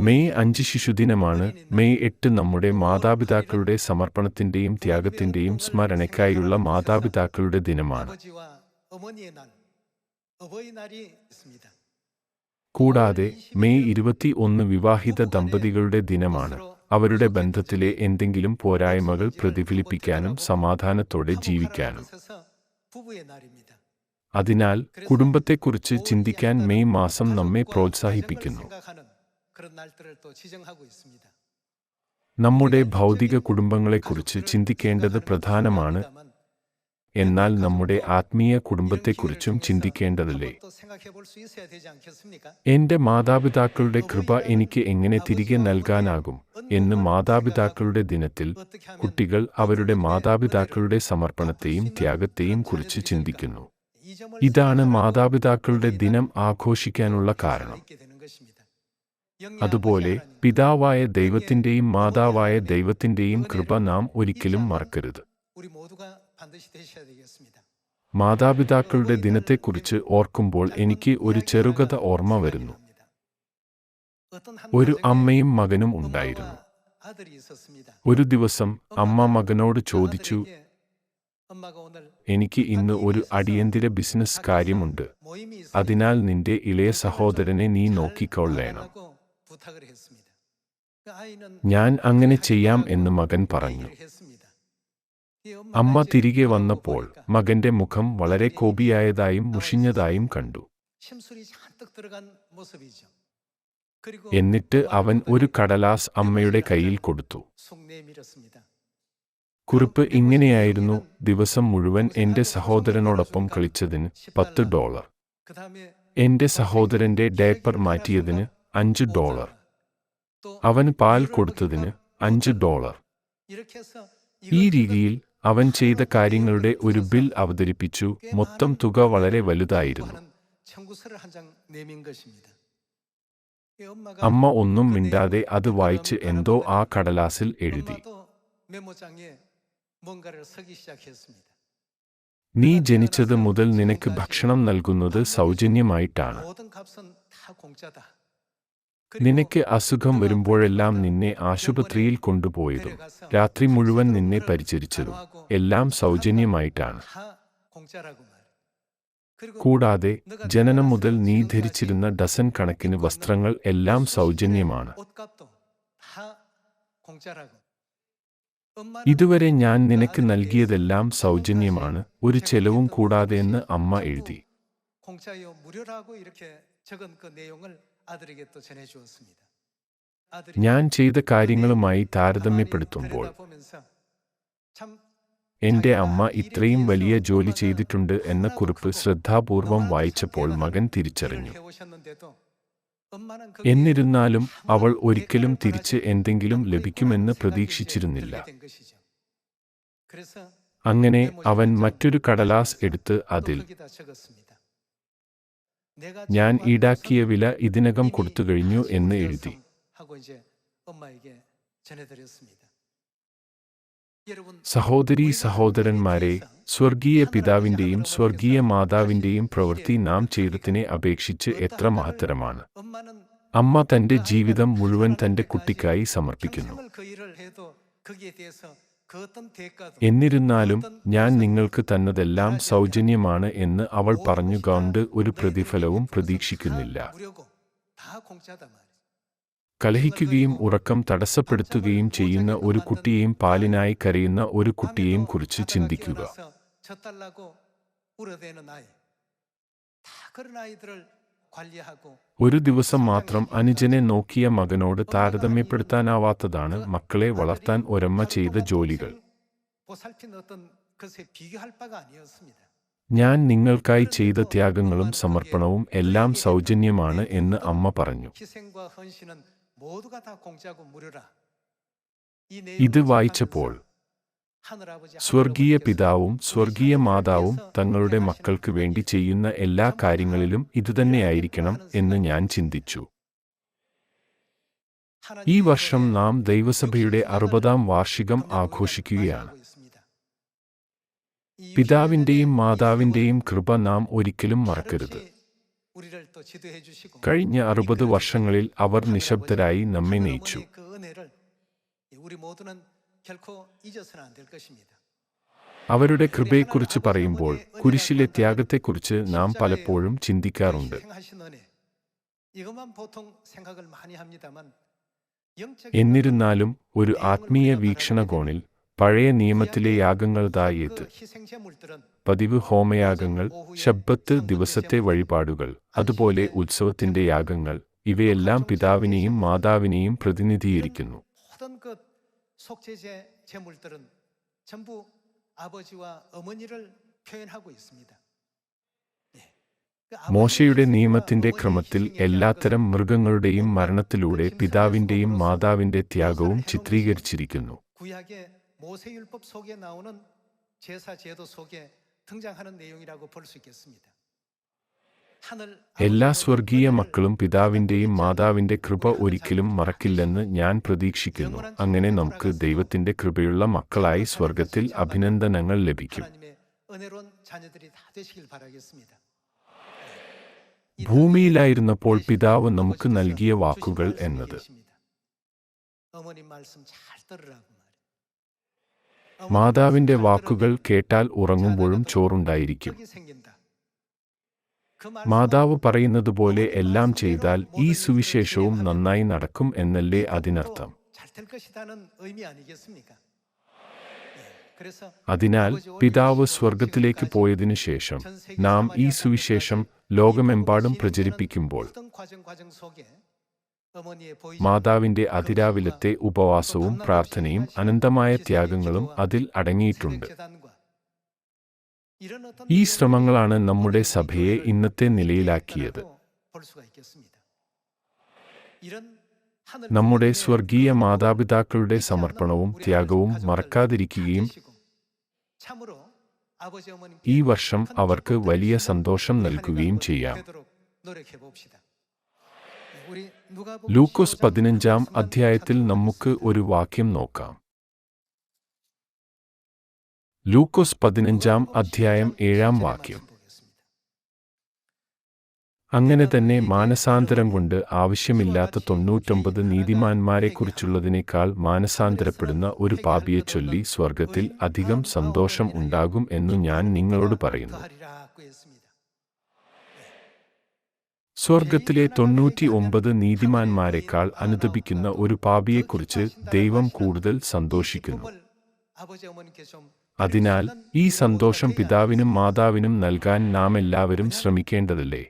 May അഞ്ച് ശിശുദിനമാണ് May എട്ട് നമ്മുടെ മാതാപിതാക്കളുടെ സമർപ്പണത്തിന്റെയും ത്യാഗത്തിന്റെയും സ്മരണയ്ക്കായുള്ള മാതാപിതാക്കളുടെ ദിനമാണ്. കൂടാതെ മെയ് ഇരുപത്തി ഒന്ന് വിവാഹിത ദമ്പതികളുടെ ദിനമാണ്. അവരുടെ ബന്ധത്തിലെ എന്തെങ്കിലും പോരായ്മകൾ പ്രതിഫലിപ്പിക്കാനും സമാധാനത്തോടെ ജീവിക്കാനും. അതിനാൽ കുടുംബത്തെക്കുറിച്ച് ചിന്തിക്കാൻ മെയ് മാസം നമ്മെ പ്രോത്സാഹിപ്പിക്കുന്നു. നമ്മുടെ ഭൗതിക കുടുംബങ്ങളെക്കുറിച്ച് ചിന്തിക്കേണ്ടത് പ്രധാനമാണ്. എന്നാൽ നമ്മുടെ ആത്മീയ കുടുംബത്തെക്കുറിച്ചും ചിന്തിക്കേണ്ടതല്ലേ? എന്റെ മാതാപിതാക്കളുടെ കൃപ എനിക്ക് എങ്ങനെ തിരികെ നൽകാനാകും? എന്ന് മാതാപിതാക്കളുടെ ദിനത്തിൽ കുട്ടികൾ അവരുടെ മാതാപിതാക്കളുടെ സമർപ്പണത്തെയും ത്യാഗത്തെയും കുറിച്ച് ചിന്തിക്കുന്നു. ഇതാണ് മാതാപിതാക്കളുടെ ദിനം ആഘോഷിക്കാനുള്ള കാരണം. അതുപോലെ പിതാവായ ദൈവത്തിന്റെയും മാതാവായ ദൈവത്തിന്റെയും കൃപ നാം ഒരിക്കലും മറക്കരുത്. മാതാപിതാക്കളുടെ ദിനത്തെക്കുറിച്ച് ഓർക്കുമ്പോൾ എനിക്ക് ഒരു ചെറുകഥ ഓർമ്മ വരുന്നു. ഒരു അമ്മയും മകനും ഉണ്ടായിരുന്നു. ഒരു ദിവസം അമ്മ മകനോട് ചോദിച്ചു എനിക്ക് ഇന്ന് ഒരു അടിയന്തിര ബിസിനസ് കാര്യമുണ്ട്. അതിനാൽ നിന്റെ ഇളയ സഹോദരനെ നീ നോക്കിക്കൊള്ളേണം. ഞാൻ അങ്ങനെ ചെയ്യാം എന്ന് മകൻ പറഞ്ഞു. അമ്മ തിരികെ വന്നപ്പോൾ മകന്റെ മുഖം വളരെ കോപിയായതായും മുഷിഞ്ഞതായും കണ്ടു. എന്നിട്ട് അവൻ ഒരു കടലാസ് അമ്മയുടെ കയ്യിൽ കൊടുത്തു. കുറിപ്പ് ഇങ്ങനെയായിരുന്നു ദിവസം മുഴുവൻ എന്റെ സഹോദരനോടൊപ്പം കളിച്ചതിന് പത്ത് ഡോളർ. എന്റെ സഹോദരന്റെ ഡേപ്പർ മാറ്റിയതിന് അഞ്ച് ഡോളർ. അവൻ പാൽ കൊടുത്തതിന് അഞ്ച് ഡോളർ. ഈ രീതിയിൽ അവൻ ചെയ്ത കാര്യങ്ങളുടെ ഒരു ബിൽ അവതരിപ്പിച്ചു. മൊത്തം തുക വളരെ വലുതായിരുന്നു. അമ്മ ഒന്നും മിണ്ടാതെ അത് വായിച്ച് എന്തോ ആ കടലാസിൽ എഴുതി. നീ ജനിച്ചത് മുതൽ നിനക്ക് ഭക്ഷണം നൽകുന്നത് സൗജന്യമായിട്ടാണ്. നിനക്ക് അസുഖം വരുമ്പോഴെല്ലാം നിന്നെ ആശുപത്രിയിൽ കൊണ്ടുപോയതും രാത്രി മുഴുവൻ നിന്നെ പരിചരിച്ചതും എല്ലാം സൗജന്യമായിട്ടാണ്. കൂടാതെ ജനനം മുതൽ നീ ധരിച്ചിരുന്ന ഡസൻ കണക്കിന് വസ്ത്രങ്ങൾ എല്ലാം സൗജന്യമാണ്. ഇതുവരെ ഞാൻ നിനക്ക് നൽകിയതെല്ലാം സൗജന്യമാണ്. ഒരു ചെലവും കൂടാതെ എന്ന് അമ്മ എഴുതി. ഞാൻ ചെയ്ത കാര്യങ്ങളുമായി താരതമ്യപ്പെടുത്തുമ്പോൾ എന്റെ അമ്മ ഇത്രയും വലിയ ജോലി ചെയ്തിട്ടുണ്ട് എന്ന കുറിപ്പ് ശ്രദ്ധാപൂർവം വായിച്ചപ്പോൾ മകൻ തിരിച്ചറിഞ്ഞു. എന്നിരുന്നാലും അവൾ ഒരിക്കലും തിരിച്ച് എന്തെങ്കിലും ലഭിക്കുമെന്ന് പ്രതീക്ഷിച്ചിരുന്നില്ല. അങ്ങനെ അവൻ മറ്റൊരു കടലാസ് എടുത്ത് അതിൽ ഞാൻ ഈടാക്കിയ വില ഇതിനകം കൊടുത്തു കഴിഞ്ഞു എന്ന് എഴുതി. സഹോദരീ സഹോദരന്മാരെ സ്വർഗീയ പിതാവിന്റെയും സ്വർഗീയ മാതാവിന്റെയും പ്രവൃത്തി നാം ചെയ്തതിനെ അപേക്ഷിച്ച് എത്ര മഹത്തരമാണ്. അമ്മ തന്റെ ജീവിതം മുഴുവൻ തന്റെ കുട്ടിക്കായി സമർപ്പിക്കുന്നു. എന്നിരുന്നാലും ഞാൻ നിങ്ങൾക്ക് തന്നതെല്ലാം സൗജന്യമാണ് എന്ന് അവൾ പറഞ്ഞുകൊണ്ട് ഒരു പ്രതിഫലവും പ്രതീക്ഷിക്കുന്നില്ല. കലഹിക്കുകയും ഉറക്കം തടസ്സപ്പെടുത്തുകയും ചെയ്യുന്ന ഒരു കുട്ടിയെയും പാലിനായി കരയുന്ന ഒരു കുട്ടിയെയും കുറിച്ച് ചിന്തിക്കുക. ഒരു ദിവസം മാത്രം അനുജനെ നോക്കിയ മകനോട് താരതമ്യപ്പെടുത്താനാവാത്തതാണ് മക്കളെ വളർത്താൻ ഒരമ്മ ചെയ്ത ജോലികൾ. ഞാൻ നിങ്ങൾക്കായി ചെയ്ത ത്യാഗങ്ങളും സമർപ്പണവും എല്ലാം സൗജന്യമാണ് എന്ന് അമ്മ പറഞ്ഞു. ഇത് വായിച്ചപ്പോൾ സ്വർഗീയ പിതാവും സ്വർഗീയ മാതാവും തങ്ങളുടെ മക്കൾക്ക് വേണ്ടി ചെയ്യുന്ന എല്ലാ കാര്യങ്ങളിലും ഇതുതന്നെയായിരിക്കണം എന്ന് ഞാൻ ചിന്തിച്ചു. ഈ വർഷം നാം ദൈവസഭയുടെ അറുപതാം വാർഷികം ആഘോഷിക്കുകയാണ്. പിതാവിന്റെയും മാതാവിന്റെയും കൃപ നാം ഒരിക്കലും മറക്കരുത്. കഴിഞ്ഞ അറുപത് വർഷങ്ങളിൽ അവർ നിശബ്ദരായി നമ്മെ നയിച്ചു. അവരുടെ കൃപയെക്കുറിച്ച് പറയുമ്പോൾ കുരിശിലെ ത്യാഗത്തെക്കുറിച്ച് നാം പലപ്പോഴും ചിന്തിക്കാറുണ്ട്. എന്നിരുന്നാലും ഒരു ആത്മീയ വീക്ഷണകോണിൽ പഴയ നിയമത്തിലെ യാഗങ്ങളതായി ഇത് പതിവ് ഹോമയാഗങ്ങൾ ശബ്ബത്ത് ദിവസത്തെ വഴിപാടുകൾ അതുപോലെ ഉത്സവത്തിന്റെ യാഗങ്ങൾ ഇവയെല്ലാം പിതാവിനെയും മാതാവിനെയും പ്രതിനിധീകരിക്കുന്നു. മോശയുടെ നിയമത്തിന്റെ ക്രമത്തിൽ എല്ലാത്തരം മൃഗങ്ങളുടെയും മരണത്തിലൂടെ പിതാവിന്റെയും മാതാവിന്റെ ത്യാഗവും ചിത്രീകരിച്ചിരിക്കുന്നു. 모세율법 속에 나오는 제사 제도 속에 등장하는 내용이라고 볼 수 있겠습니다. 하늘 എല്ലാ 아버지와 സ്വർഗീയ 어머니를 മക്കളും പിതാവിന്റെയും മാതാവിന്റെ കൃപ ഒരിക്കലും മറക്കില്ലെന്ന് ഞാൻ പ്രതീക്ഷിക്കുന്നു അങ്ങനെ നമുക്ക് ദൈവത്തിന്റെ കൃപയുള്ള മക്കളായി സ്വർഗത്തിൽ അഭിനന്ദനങ്ങൾ ലഭിക്കും 하나님의 은혜로운 자녀들이 다 되시길 바라겠습니다. ഭൂമിയിലായിരുന്നപ്പോൾ പിതാവ് നമുക്ക് നൽകിയ വാക്കുകൾ എന്നത് 어머니 말씀 잘 들으라고 മാതാവിന്റെ വാക്കുകൾ കേട്ടാൽ ഉറങ്ങുമ്പോഴും ചോറുണ്ടായിരിക്കും. മാതാവ് പറയുന്നതുപോലെ എല്ലാം ചെയ്താൽ ഈ സുവിശേഷവും നന്നായി നടക്കും എന്നല്ലേ അതിനർത്ഥം. അതിനാൽ പിതാവ് സ്വർഗത്തിലേക്ക് പോയതിനു ശേഷം നാം ഈ സുവിശേഷം ലോകമെമ്പാടും പ്രചരിപ്പിക്കുമ്പോൾ മാതാവിന്റെ അതിരാവിലത്തെ ഉപവാസവും പ്രാർത്ഥനയും അനന്തമായ ത്യാഗങ്ങളും അതിൽ അടങ്ങിയിട്ടുണ്ട്. ഈ ശ്രമങ്ങളാണ് നമ്മുടെ സഭയെ ഇന്നത്തെ നിലയിലാക്കിയത്. നമ്മുടെ സ്വർഗീയ മാതാപിതാക്കളുടെ സമർപ്പണവും ത്യാഗവും മറക്കാതിരിക്കുകയും ഈ വർഷം അവർക്ക് വലിയ സന്തോഷം നൽകുകയും ചെയ്യാം. ലൂക്കോസ് പതിനഞ്ചാം അധ്യായത്തിൽ നമുക്ക് ഒരു വാക്യം നോക്കാം. ലൂക്കോസ് പതിനഞ്ചാം അധ്യായം ഏഴാം വാക്യം. അങ്ങനെ തന്നെ മാനസാന്തരം കൊണ്ട് ആവശ്യമില്ലാത്ത തൊണ്ണൂറ്റൊമ്പത് നീതിമാന്മാരെക്കുറിച്ചുള്ളതിനേക്കാൾ മാനസാന്തരപ്പെടുന്ന ഒരു പാപിയെ ചൊല്ലി സ്വർഗത്തിൽ അധികം സന്തോഷം ഉണ്ടാകും എന്നു ഞാൻ നിങ്ങളോട് പറയുന്നു. സ്വർഗത്തിലെ തൊണ്ണൂറ്റി ഒമ്പത് നീതിമാന്മാരെക്കാൾ അനുദപിക്കുന്ന ഒരു പാപിയെക്കുറിച്ച് ദൈവം കൂടുതൽ സന്തോഷിക്കുന്നു. അതിനാൽ ഈ സന്തോഷം പിതാവിനും മാതാവിനും നൽകാൻ നാം എല്ലാവരും ശ്രമിക്കേണ്ടതല്ലേ?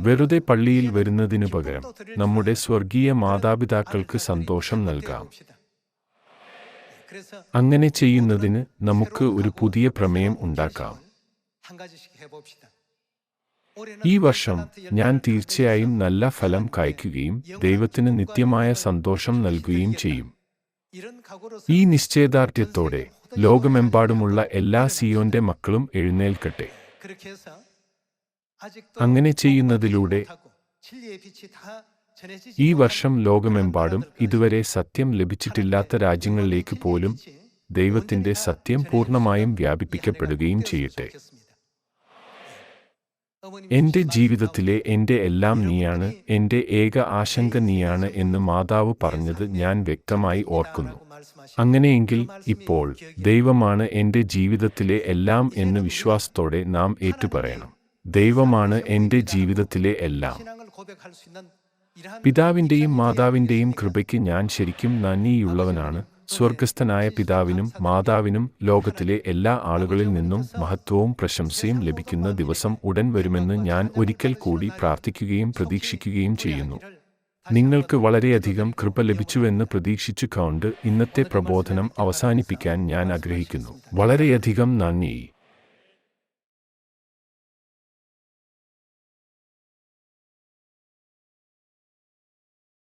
വെറുതെ പള്ളിയിൽ വരുന്നതിനു പകരം നമ്മുടെ സ്വർഗീയ മാതാപിതാക്കൾക്ക് സന്തോഷം നൽകാം. അങ്ങനെ ചെയ്യുന്നതിന് നമുക്ക് ഒരു പുതിയ പ്രമേയം ഉണ്ടാക്കാം. ഈ വർഷം ഞാൻ തീർച്ചയായും നല്ല ഫലം കായ്ക്കുകയും ദൈവത്തിന് നിത്യമായ സന്തോഷം നൽകുകയും ചെയ്യും. ഈ നിശ്ചയദാർഢ്യത്തോടെ ലോകമെമ്പാടുമുള്ള എല്ലാ സിയോന്റെ മക്കളും എഴുന്നേൽക്കട്ടെ. അങ്ങനെ ചെയ്യുന്നതിലൂടെ ഈ വർഷം ലോകമെമ്പാടും ഇതുവരെ സത്യം ലഭിച്ചിട്ടില്ലാത്ത രാജ്യങ്ങളിലേക്ക് പോലും ദൈവത്തിന്റെ സത്യം പൂർണമായും വ്യാപിപ്പിക്കപ്പെടുകയും ചെയ്യട്ടെ. എന്റെ ജീവിതത്തിലെ എന്റെ എല്ലാം നീയാണ് എന്റെ ഏക ആശങ്ക നീയാണ് എന്ന് മാതാവ് പറഞ്ഞത് ഞാൻ വ്യക്തമായി ഓർക്കുന്നു. അങ്ങനെയെങ്കിൽ ഇപ്പോൾ ദൈവമാണ് എന്റെ ജീവിതത്തിലെ എല്ലാം എന്ന് വിശ്വാസത്തോടെ നാം ഏറ്റുപറയണം. ദൈവമാണ് എന്റെ ജീവിതത്തിലെ എല്ലാം. പിതാവിന്റെയും മാതാവിന്റെയും കൃപയ്ക്ക് ഞാൻ ശരിക്കും നന്ദിയുള്ളവനാണ്. സ്വർഗസ്ഥനായ പിതാവിനും മാതാവിനും ലോകത്തിലെ എല്ലാ ആളുകളിൽ നിന്നും മഹത്വവും പ്രശംസയും ലഭിക്കുന്ന ദിവസം ഉടൻ വരുമെന്ന് ഞാൻ ഒരിക്കൽ കൂടി പ്രാർത്ഥിക്കുകയും പ്രതീക്ഷിക്കുകയും ചെയ്യുന്നു. നിങ്ങൾക്ക് വളരെയധികം കൃപ ലഭിച്ചുവെന്ന് പ്രതീക്ഷിച്ചു കൊണ്ട് ഇന്നത്തെ പ്രബോധനം അവസാനിപ്പിക്കാൻ ഞാൻ ആഗ്രഹിക്കുന്നു. വളരെയധികം നന്ദി.